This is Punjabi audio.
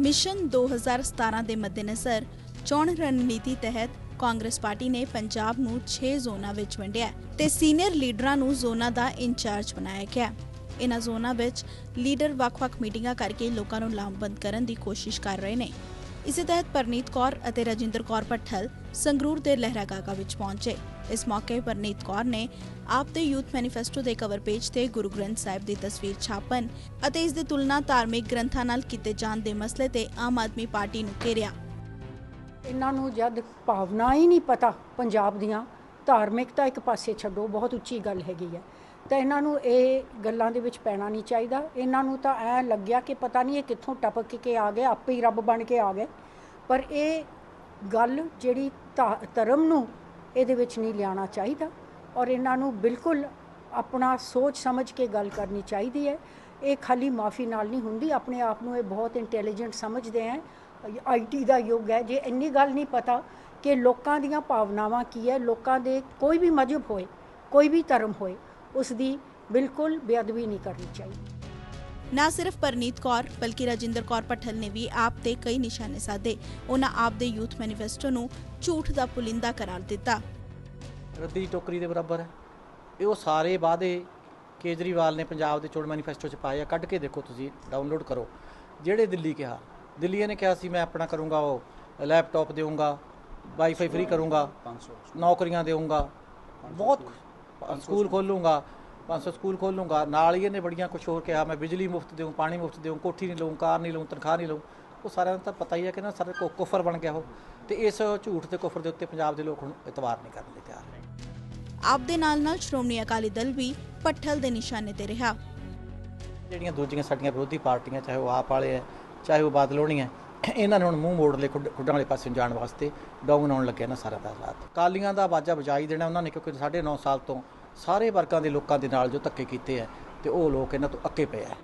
ਮਿਸ਼ਨ 2017 ਦੇ ਮੱਦੇਨਜ਼ਰ ਚੋਣ ਰਣਨੀਤੀ ਤਹਿਤ ਕਾਂਗਰਸ ਪਾਰਟੀ ਨੇ ਪੰਜਾਬ ਨੂੰ 6 ਜ਼ੋਨਾਂ ਵਿੱਚ ਵੰਡਿਆ ਤੇ ਸੀਨੀਅਰ ਲੀਡਰਾਂ ਨੂੰ ਜ਼ੋਨਾਂ ਦਾ ਇੰਚਾਰਜ ਬਣਾਇਆ ਗਿਆ ਹੈ। ਇਨ੍ਹਾਂ ਜ਼ੋਨਾਂ ਵਿੱਚ ਲੀਡਰ ਵੱਖ-ਵੱਖ ਮੀਟਿੰਗਾਂ ਕਰਕੇ ਲੋਕਾਂ ਨੂੰ ਲਾਮਬੰਦ ਕਰਨ ਦੀ ਕੋਸ਼ਿਸ਼ ਕਰ ਰਹੇ ਨੇ ਇਸੇ ਤਹਿਤ ਪਰਨੀਤ ਕੌਰ ਅਤੇ ਰਜਿੰਦਰ ਕੌਰ ਪੱਠਲ ਸੰਗਰੂਰ ਦੇ ਲਹਿਰਾਗਾਗਾ ਵਿੱਚ ਪਹੁੰਚੇ। ਇਸ ਮੌਕੇ ਪਰਨੀਤ ਕੌਰ ਨੇ ਆਪ ਦੇ ਯੂਥ ਮੈਨੀਫੈਸਟੋ ਦੇ ਕਵਰ ਪੇਜ ਤੇ ਗੁਰੂ ਗ੍ਰੰਥ ਸਾਹਿਬ ਦੀ ਤਸਵੀਰ ਛਾਪਣ ਅਤੇ ਇਸ ਦੀ ਤੁਲਨਾ ਧਾਰਮਿਕ ਗ੍ਰੰਥਾਂ ਨਾਲ ਕੀਤੇ ਜਾਣ ਦੇ ਮਸਲੇ ਤੇ ਆਮ ਆਦਮੀ ਪਾਰਟੀ ਨੂੰ ਘੇਰਿਆ। ਇਹਨਾਂ ਨੂੰ ਜਦ ਭਾਵਨਾ ਹੀ ਨਹੀਂ ਪਤਾ ਪੰਜਾਬ ਦੀਆਂ ਧਾਰਮਿਕਤਾ ਇੱਕ ਪਾਸੇ ਛੱਡੋ, ਬਹੁਤ ਉੱਚੀ ਗੱਲ ਹੈਗੀ ਹੈ। ਤਾਂ ਇਹਨਾਂ ਨੂੰ ਇਹ ਗੱਲਾਂ ਦੇ ਵਿੱਚ ਪੈਣਾ ਨਹੀਂ ਚਾਹੀਦਾ। ਇਹਨਾਂ ਨੂੰ ਤਾਂ ਐ ਲੱਗਿਆ ਕਿ ਪਤਾ ਨਹੀਂ ਇਹ ਕਿੱਥੋਂ ਟਪਕ ਕੇ ਆ ਗਏ, ਆਪੇ ਹੀ ਰੱਬ ਬਣ ਕੇ ਆ ਗਏ। ਪਰ ਇਹ ਗੱਲ ਜਿਹੜੀ ਧਾ- ਧਰਮ ਨੂੰ ਇਹਦੇ ਵਿੱਚ ਨਹੀਂ ਲਿਆਉਣਾ ਚਾਹੀਦਾ ਔਰ ਇਹਨਾਂ ਨੂੰ ਬਿਲਕੁਲ ਆਪਣਾ ਸੋਚ ਸਮਝ ਕੇ ਗੱਲ ਕਰਨੀ ਚਾਹੀਦੀ ਹੈ। ਇਹ ਖਾਲੀ ਮਾਫੀ ਨਾਲ ਨਹੀਂ ਹੁੰਦੀ, ਆਪਣੇ ਆਪ ਨੂੰ ਇਹ ਬਹੁਤ ਇੰਟੈਲੀਜੈਂਟ ਸਮਝਦੇ ਹੈ। ਆਈਟੀ ਦਾ ਯੁੱਗ ਹੈ, ਜੇ ਇੰਨੀ ਗੱਲ ਨਹੀਂ ਪਤਾ ਕਿ ਲੋਕਾਂ ਦੀਆਂ ਭਾਵਨਾਵਾਂ ਕੀ ਹੈ, ਲੋਕਾਂ ਦੇ ਕੋਈ ਵੀ ਮਜਹਬ ਹੋਏ, ਕੋਈ ਵੀ ਧਰਮ ਹੋਏ ਉਸ ਦੀ ਬਿਲਕੁਲ ਬੇਅਦਬੀ ਨਹੀਂ ਕਰਨੀ ਚਾਹੀਦੀ। ਨਾ ਸਿਰਫ ਪਰਨੀਤ ਕੌਰ ਬਲਕਿ ਰਜਿੰਦਰ ਕੌਰ ਪੱਠਲ ਨੇ ਵੀ ਆਪ ਤੇ ਕਈ ਨਿਸ਼ਾਨੇ ਸਾਧੇ। ਉਹਨਾਂ ਆਪ ਦੇ ਯੂਥ ਮੈਨੀਫੈਸਟੋ ਨੂੰ ਝੂਠ ਦਾ ਪੁਲਿੰਦਾ ਕਰਾਰ ਦਿੱਤਾ। ਰੱਦੀ ਦੀ ਟੋਕਰੀ ਦੇ ਬਰਾਬਰ ਹੈ। ਇਹ ਉਹ ਸਾਰੇ ਵਾਅਦੇ ਕੇਜਰੀਵਾਲ ਨੇ ਪੰਜਾਬ ਦੇ ਚੋਣ ਮੈਨੀਫੈਸਟੋ 'ਚ ਪਾਏ ਆ। ਕੱਢ ਕੇ ਦੇਖੋ ਤੁਸੀਂ ਡਾਊਨਲੋਡ ਕਰੋ। ਜਿਹੜੇ ਦਿੱਲੀ ਕਿਹਾ। ਦਿੱਲੀ ਨੇ ਕਿਹਾ ਸੀ ਮੈਂ ਆਪਣਾ ਕਰੂੰਗਾ ਉਹ ਲੈਪਟਾਪ ਦੇਵਾਂਗਾ ਵਾਈਫਾਈ ਫ੍ਰੀ ਕਰੂੰਗਾ ਨੌਕਰੀਆਂ ਦੇਵਾਂਗਾ ਬਹੁਤ ਸਕੂਲ ਖੋਲੂੰਗਾ 500 ਸਕੂਲ ਖੋਲੂੰਗਾ ਨਾਲ ਹੀ ਇਹਨੇ ਬੜੀਆਂ ਕੁਝ ਹੋਰ ਕਿਹਾ ਮੈਂ ਬਿਜਲੀ ਮੁਫਤ ਦੇਵਾਂ ਪਾਣੀ ਮੁਫਤ ਦੇਵਾਂ ਕੋਠੀ ਨਹੀਂ ਲਵਾਂ ਕਾਰ ਨਹੀਂ ਲਵਾਂ ਤਨਖਾਹ ਨਹੀਂ ਲਵਾਂ ਉਹ ਸਾਰਿਆਂ ਨੂੰ ਤਾਂ ਪਤਾ ਹੀ ਹੈ ਕਿ ਨਾ ਸਾਰੇ ਕੋ ਕੁਫਰ ਬਣ ਗਿਆ ਉਹ। ਤੇ ਇਸ ਝੂਠ ਤੇ ਕੁਫਰ ਦੇ ਉੱਤੇ ਪੰਜਾਬ ਦੇ ਲੋਕ ਹੁਣ ਇਤਬਾਰ ਨਹੀਂ ਕਰਨ ਲਈ ਤਿਆਰ ਨੇ। ਆਪ ਦੇ ਨਾਲ ਨਾਲ ਸ਼੍ਰੋਮਣੀ ਅਕਾਲੀ ਦਲ ਵੀ ਪੱਠਲ ਦੇ ਨਿਸ਼ਾਨੇ ਤੇ ਰਿਹਾ। ਜਿਹੜੀਆਂ ਦੂਜੀਆਂ ਸਾਡੀਆਂ ਵਿਰੋਧੀ ਪਾਰਟੀਆਂ ਚਾਹੇ ਉਹ ਆਪ ਵਾਲੇ ਹੈ ਚਾਹੇ ਉਹ ਬਾਦਲ ਹੋਣੀ ਹੈ ਇਹਨਾਂ ਨੇ ਹੁਣ ਮੂੰਹ ਮੋੜ ਲਏ ਖੁੱਡ- ਵਾਲੇ ਪਾਸੇ ਜਾਣ ਵਾਸਤੇ ਡਾਊਨ ਆਉਣ ਲੱਗਿਆ ਨਾ ਸਾਰਾ ਦਾ ਹਾਲਾਤ ਕਾਲੀਆਂ ਦਾ ਆਵਾਜ਼ਾ ਬਜਾਈ ਦੇਣਾ ਉਹਨਾਂ ਨੇ ਕਿਉਂਕਿ 9.5 ਸਾਲ ਤੋਂ ਸਾਰੇ ਵਰਗਾਂ ਦੇ ਲੋਕਾਂ ਦੇ ਨਾਲ ਜੋ ਧੱਕੇ ਕੀਤੇ ਹੈ ਤੇ ਉਹ ਲੋਕ ਇਹਨਾਂ ਤੋਂ ਅੱਕੇ ਪਏ ਹੈ